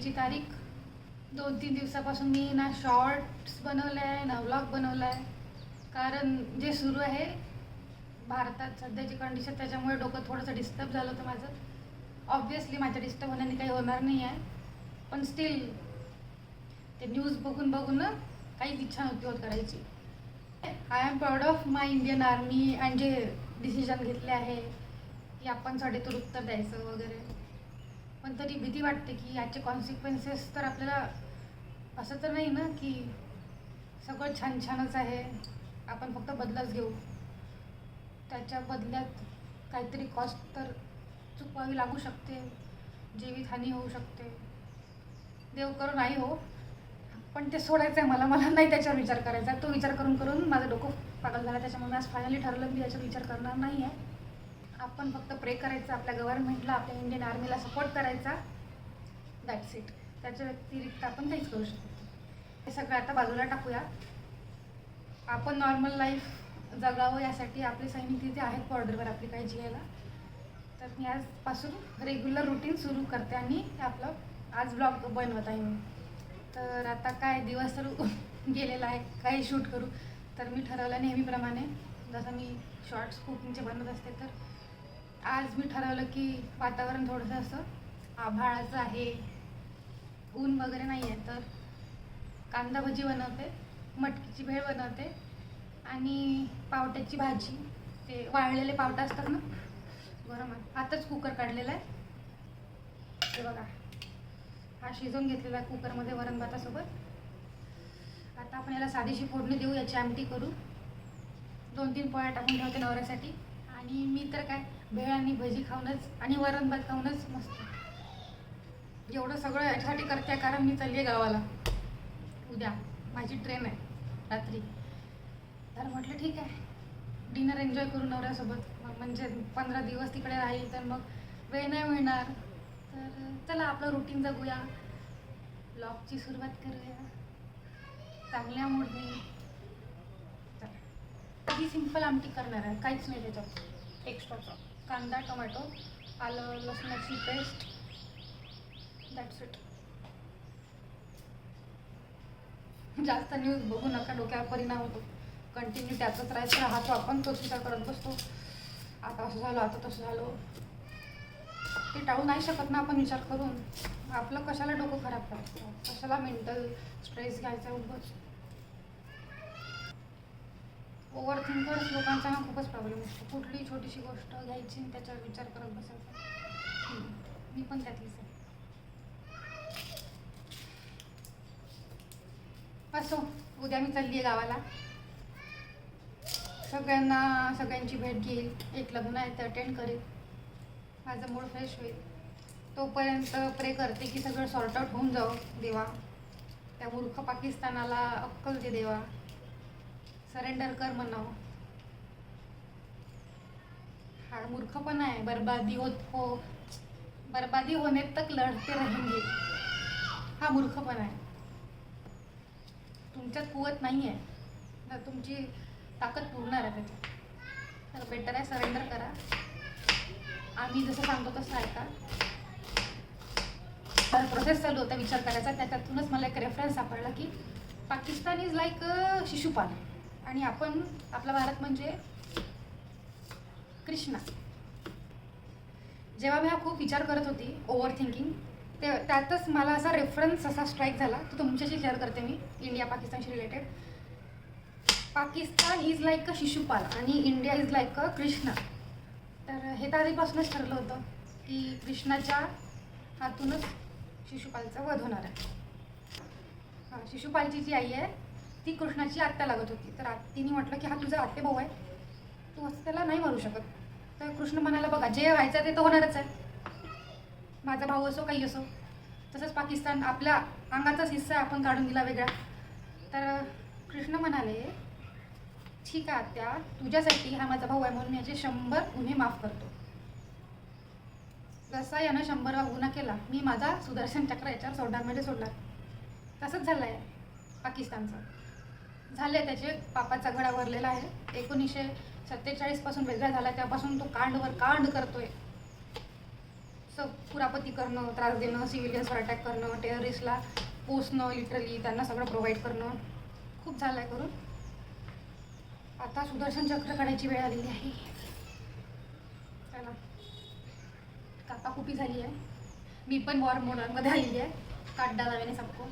आजची तारीख. दोन तीन दिवसापासून मी ना शॉर्ट्स बनवले आहे ना व्लॉग बनवला आहे कारण जे सुरू आहे भारतात सध्याची कंडिशन त्याच्यामुळे डोकं थोडंसं डिस्टर्ब झालं होतं माझं. ऑब्वियसली माझ्या डिस्टर्ब होण्याने काही होणार नाही आहे. पण स्टील ते न्यूज बघून बघून ना काहीच इच्छा नव्हती होत करायची. I am proud of my Indian army आणि जे डिसिजन घेतले आहे की आपण तर उत्तर द्यायचं वगैरे. पण तरी भीती वाटते की याचे कॉन्सिक्वेन्सेस तर आपल्याला असं तर नाही ना की सगळं छान छानच आहे आपण फक्त बदलाच घेऊ. त्याच्या बदल्यात काहीतरी कॉस्ट तर चुकवावी लागू शकते जीवितहानी होऊ शकते. देव करून नाही हो पण ते सोडायचं आहे मला मला नाही त्याच्यावर विचार करायचा. तो विचार करून करून माझं डोकं पागल झालं त्याच्यामुळे मी आज फायनली ठरलं की मी याच्यावर विचार करणार नाही आहे आपण फक्त प्रे करायचं आपल्या गव्हर्नमेंटला आपल्या इंडियन आर्मीला सपोर्ट करायचा. दॅट्स इट त्याच्या व्यतिरिक्त आपण काहीच करू शकतो हे सगळं आता बाजूला टाकूया. आपण नॉर्मल लाईफ जगावं यासाठी आपले सैनिक तिथे आहेत बॉर्डरवर आपली काळजी घ्यायला. तर मी आजपासून रेग्युलर रुटीन सुरू करते आणि आपलं आज ब्लॉग बनवत आहे मी. तर आता काय दिवस तर गेलेला आहे काही शूट करू. तर मी ठरवलं नेहमीप्रमाणे जसं मी शॉर्ट्स कुकिंगचे म्हणजे बनवत असते तर आज मी ठरवलं की वातावरण थोडंसं असं आभाळाचं आहे. ऊन वगैरे नाही आहे तर कांदा भजी बनवते मटकीची भेळ बनवते आणि पावट्याची भाजी. ते वाळलेले पावटा असतात ना गरम आताच कुकर काढलेला आहे. ते बघा. हा शिजवून घेतलेला आहे कुकरमध्ये वरण भातासोबत आता आपण याला साधीशी फोडणी देऊ याची आमटी करू. दोन तीन पोळ्या टाकून ठेवते नवऱ्यासाठी. आणि मी तर काय भेळ आणि भजी खाऊनच आणि वरण भात खाऊनच मस्त. एवढं सगळं याच्यासाठी करते कारण मी चालली आहे गावाला. उद्या. माझी ट्रेन आहे. रात्री. तर म्हटलं ठीक आहे. डिनर एन्जॉय करू नवऱ्यासोबत. मग म्हणजे पंधरा दिवस तिकडे राहील तर मग वेळ नाही मिळणार. तर चला आपलं रुटीन जगूया. ब्लॉगची सुरुवात करूया. चांगल्या मूडने चला. सिंपल आमटी करणार आहे. काहीच नाही त्याच्यात. एक्स्ट्राचं कांदा टोमॅटो आलं लसणाची पेस्ट. दॅट्स इट जास्त न्यूज बघू नका डोक्यावर परिणाम होतो. कंटिन्यू त्यातच राहायचं राहतो आपण तोच विचार करत बसतो. आता असं झालं आता तसं झालं. ते टाळू नाही शकत ना आपण विचार करून. आपलं कशाला डोकं खराब करायचं कशाला मेंटल स्ट्रेस घ्यायचा उभं ओव्हर थिंकर्स लोकांचा हा खूपच प्रॉब्लेम असतो कुठलीही छोटीशी गोष्ट घ्यायची आणि त्याच्यावर विचार करत बसायचा. मी पण त्यातलीच आहे. असो उद्या मी चालली आहे गावाला. सगळ्यांना सगळ्यांची भेट घेईल. एक लग्न आहे ते अटेंड करेल. माझं मूड फ्रेश होईल. तोपर्यंत प्रे करते की सगळं सॉर्ट आउट होऊन जावं देवा. त्या मूर्ख पाकिस्तानाला अक्कल दे देवा. सरेंडर कर म्हणावं. हा मूर्खपणा आहे. बर्बादी होत हो बर्बादी होणे तक लढते रहेंगे हा मूर्खपणा आहे. तुमच्यात कुवत नाही आहे तर तुमची ताकद पुरणार आहे त्याची. तर बेटर आहे सरेंडर करा. आम्ही जसं सांगतो तसं ऐका. तर प्रोसेस चालू होता विचार करायचा त्याच्यातूनच मला एक रेफरन्स सापडला की पाकिस्तान इज लाईक शिशुपाल. आणि आपण आपला भारत म्हणजे कृष्णा. जेव्हा मी हा खूप विचार करत होती ओव्हर थिंकिंग ते त्यातच मला असा रेफरन्स असा स्ट्राईक झाला तो तुमच्याशी शेअर करते मी इंडिया पाकिस्तानशी related Pakistan is like a Shishupal आणि India is like a Krishna. तर हे तर आधीपासूनच ठरलं होतं की कृष्णाच्या हातूनच शिशुपालचा वध होणार आहे. हां शिशुपालची जी आई आहे ती कृष्णाची आत्या लागत होती. तर तिने म्हटलं की हा तुझा आत्ते भाऊ आहे. तू असं त्याला नाही मारू शकत. तर कृष्ण म्हणाला बघा जे व्हायचं ते तर होणारच आहे. माझा भाऊ असो काही असो तसंच पाकिस्तान आपल्या अंगाचाच हिस्सा आहे, आपण काढून दिला वेगळा. तर कृष्ण म्हणाले ठीक आहे आत्या तुझ्यासाठी हा माझा भाऊ आहे म्हणून मी याचे शंभर गुन्हे माफ करतो. जसा यानं शंभर गुन्हा केला मी माझा सुदर्शन चक्र याच्यावर सोडणार म्हणजे सोडणार. तसंच झालं आहे पाकिस्तानचं. झाले त्याचे पापाचा घडा भरलेला आहे. एकोणीसशे सत्तेचाळीसपासून वेगळा झाला त्यापासून तो कांडवर कांड करतोय. जास्त कुरापती करणं त्रास देणं सिव्हिलियन्सवर अटॅक करणं टेररिस्टला पोचणं लिटरली त्यांना सगळं प्रोव्हाइड करणं. खूप झालं आहे करून. आता सुदर्शन चक्र काढायची वेळ आलेली आहे. चला. काका खूपी झाली आहे. मी पण वॉर मोडमध्ये आलेली आहे. काढा जावेने सबको.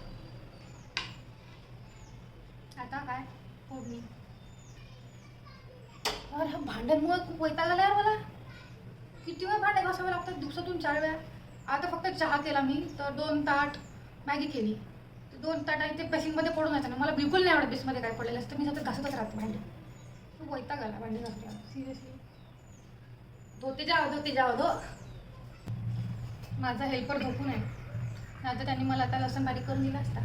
आता काय? फोडणी. अरे भांड्यांमुळे खूप वैताग आला यार मला. किती वेळ भांडे घासावे लागतात दिवसातून चार वेळा. आता फक्त चहा केला मी तर दोन ताट मॅगी केली. ते दोन ताट आणि ते बेसिंगमध्ये पडून जायचं ना मला बिलकुल नाही आवडत बेसमध्ये काय पडलेलं असतं. मी सतत घासतच राहते भांडे. खूप वैताग आला भांडे घासल्या सिरियसली धोते जावं धोते जावं धो. माझा हेल्पर झोपून आहे. नाही तर त्यांनी मला आता लसण बारीक करून दिला असता.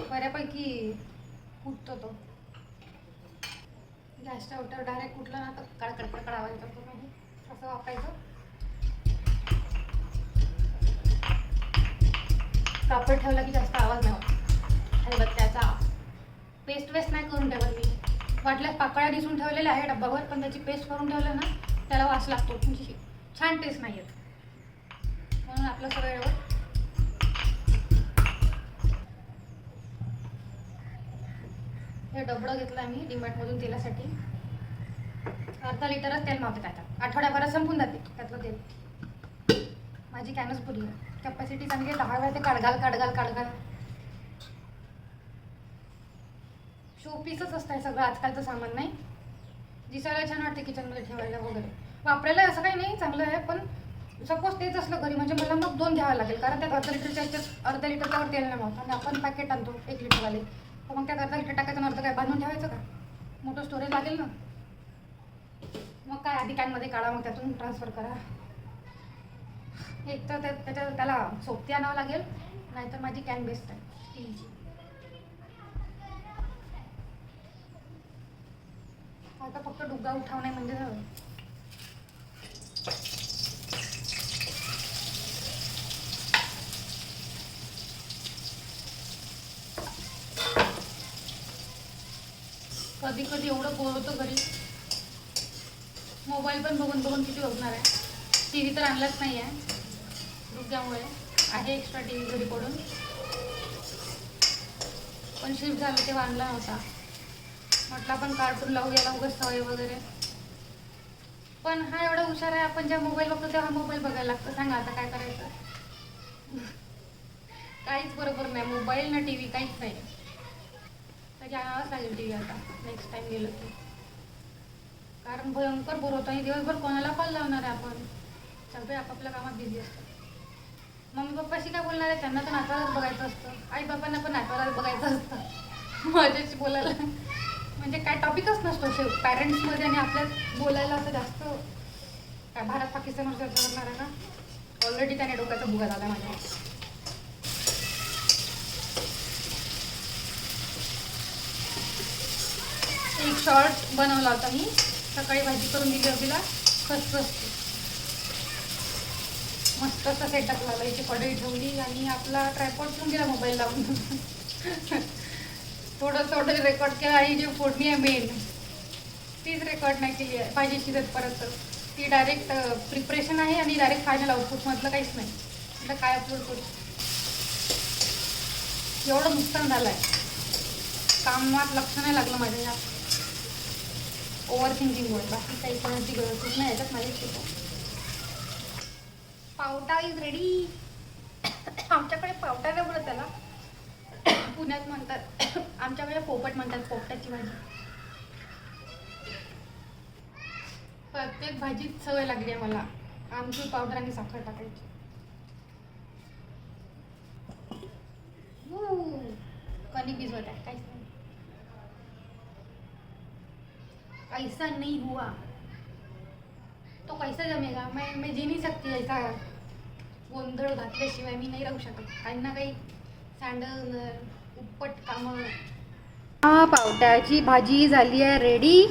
बऱ्यापैकी कुठतो तो. गॅस स्टववर डायरेक्ट कुठला ना तर कडकड कडकड आवाज करतो नाही म्हणजे असं वापरायचं. प्रॉपर ठेवला की जास्त आवाज नाही होत. आणि त्याचा पेस्ट वेस्ट नाही करून ठेवत मी. वाटल्यास पाकळ्या दिसून ठेवलेल्या आहे डब्बावर पण त्याची पेस्ट करून ठेवलं ना त्याला वास लागतो. तुमची छान टेस्ट नाही येत. म्हणून आपलं सगळं एवढं हे डबडं घेतलं आम्ही डीमार्टमधून तेलासाठी. अर्धा लिटरच तेल मावते आता आठवड्याभरात संपून जाते त्यातलं तेल. माझी कॅनच पुरली कॅपॅसिटी चांगली आहे दहा वेळा ते काढगाल काढगाल काढगाल शोपीसच असतं आहे सगळं आजकालचं सामान नाही. दिसायला छान वाटते किचनमध्ये ठेवायला वगैरे. वापरायला असं काही नाही चांगलं आहे पण सपोज तेच असलं घरी म्हणजे मला मग दोन घ्यावं लागेल. कारण त्यात अर्धा लिटरच्या अर्धा लिटरच्यावर तेल नाही मावतं आणि आपण पॅकेट आणतो एक लिटरवाले. तर मग त्यात अर्धा लिटर टाकायचं अर्ध काय? बांधून ठेवायचं का? मोठं स्टोरेज लागेल ना? मग काय? आधी कॅनमध्ये काढा मग त्यातून ट्रान्सफर करा. एक तर त्या- त्याच्या त्याला सोबती आणावं लागेल नाहीतर माझी कॅन बेस्ट आहे. स्टीलची आता फक्त डुगा उठावणे म्हणजे झालं. कधी कधी एवढं बोर होतं घरी. मोबाईल पण बघून बघून किती बघणार आहे. टी व्ही तर आणलाच नाही आहे डुग्यामुळे आहे एक्स्ट्रा टी व्ही घरी पडून. पण शिफ्ट झालं तेव्हा आणला नव्हता. म्हटलं आपण कार्टून लावू याला उगाच सवय वगैरे. पण हा एवढा हुशार आहे आपण ज्या मोबाईल बघतो तेव्हा मोबाईल बघायला लागतो. सांगा आता काय करायचं? काहीच बरोबर नाही. मोबाईल ना टी व्ही काहीच नाही. त्याची आणावाच लागेल टी व्ही आता. नेक्स्ट टाइम गेलो की. कारण भयंकर बोर होतो आणि दिवसभर कोणाला कॉल लावणार आहे आपण? सगळे आपापल्या कामात बिझी असतात. मम्मी पप्पाशी काय बोलणार आहे? त्यांना तर नातवालाच बघायचं असतं. आई बाबांना पण नातवालाच बघायचं असतं. माझ्याशी बोलायला. म्हणजे काय टॉपिकच नसतो शेव. पॅरेंट्समध्ये आणि आपल्यात बोलायला असं जास्त काय भारत पाकिस्तानवर चर्चा करणार आहे ना? ऑलरेडी त्याने डोक्याचा भुगा झाला माझ्या. एक शॉर्ट बनवला होता मी. सकाळी भाजी करून दिली होती खसखसते मस्त असा सेटअप लावला इथे कढई ठेवली आणि आपला ट्रायपॉड पण गेला मोबाईल लावून. थोडं थोडं रेकॉर्ड केलं आणि जी फोडणी आहे मेन तीच रेकॉर्ड नाही केली आहे. भाजी शिजत परत. ती डायरेक्ट प्रिपरेशन आहे आणि डायरेक्ट फायनल आउटपुट काहीच नाही. आता काय अपलोड करू? एवढं नुकसान झालं आहे कामात लक्ष नाही लागलं माझ्या या ओव्हर थिंकिंगमुळे बाकी काही कोणाची गरज नाही याच्यात माझी शिकव पावटा इज रेडी आमच्याकडे पावटा नाही बोलत त्याला. पुण्यात म्हणतात आमच्याकडे पोपट म्हणतात पोपटाची भाजी. प्रत्येक भाजीत सवय लागली आहे मला. आमची पावडर आणि साखर टाकायची ऊ, कणिक भिजवत आहे काहीच नाही ऐसा नहीं हुआ। तो कैसा जमेगा। मैं मैं जी नहीं सकती ऐसा गोंधळ घातल्याशिवाय मी नाही राहू शकत. काही ना काही सँडल उपट कामं. हा पावट्याची भाजी झाली आहे रेडी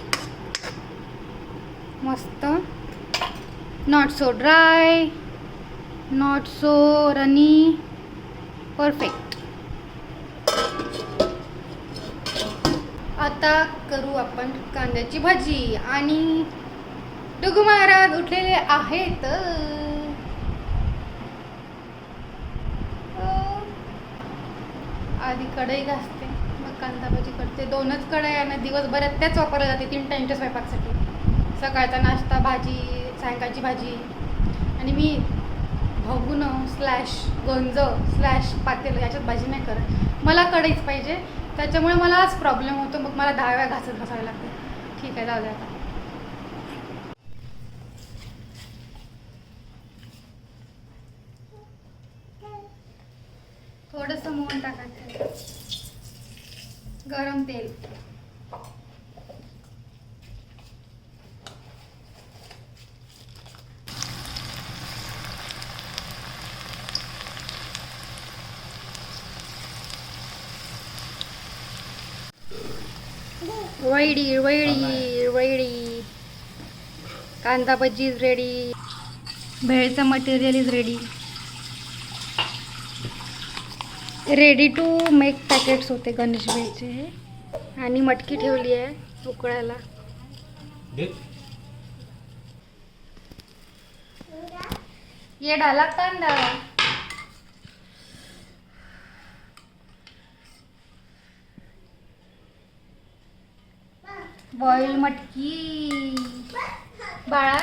मस्त. Not so dry not so runny perfect आता करू आपण कांद्याची भाजी. आणि डुग महाराज उठलेले आहेत. आधी कढई घासते मग कांदा भाजी करते. दोनच कढई दिवसभरात त्याच वापरल्या जाते तीन टाईमच्या स्वयंपाकासाठी. सकाळचा नाश्ता भाजी सायंकाळची भाजी. आणि मी भगून स्लॅश गंज स्लॅश पातेलं याच्यात भाजी नाही करत. मला कढईच पाहिजे. त्याच्यामुळे मला आज प्रॉब्लेम होतो. मग मला दहा वेळा घासत बसावे लागते. ठीक आहे जाऊ द्या आता. थोडंसं मोहन टाकायचं. गरम तेल. वैडी वैडी वैडी. Kanda bhaji is ready भेळचं material is ready ready to make packets होते गणेश भेळचे. हे आणि मटकी ठेवली आहे उकळायला. ये डाला कांदा बॉईल मटकी. बाळा.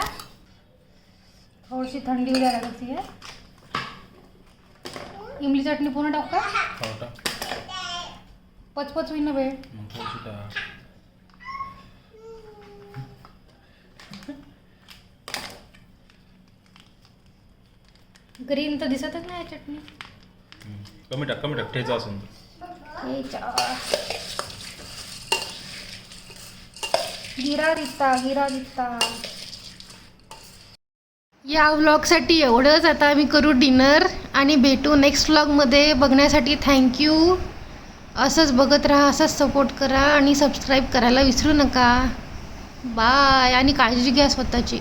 थोडीशी थंडी उद्या लागायची आहे इमली चटणी पूर्ण टाकू का? पचपच होईन ना वेळ. ग्रीन तर दिसतच नाही चटणी. कमी टाक कमी टाक. ठेचा असून. हे चा- गिरा या व्लॉगसाठी एवढंच. आता आम्ही करू डिनर आणि भेटू नेक्स्ट व्लॉगमध्ये बघण्यासाठी थँक्यू असंच बघत राहा असंच सपोर्ट करा आणि सबस्क्राईब करायला विसरू नका. बाय आणि काळजी घ्या स्वतःची.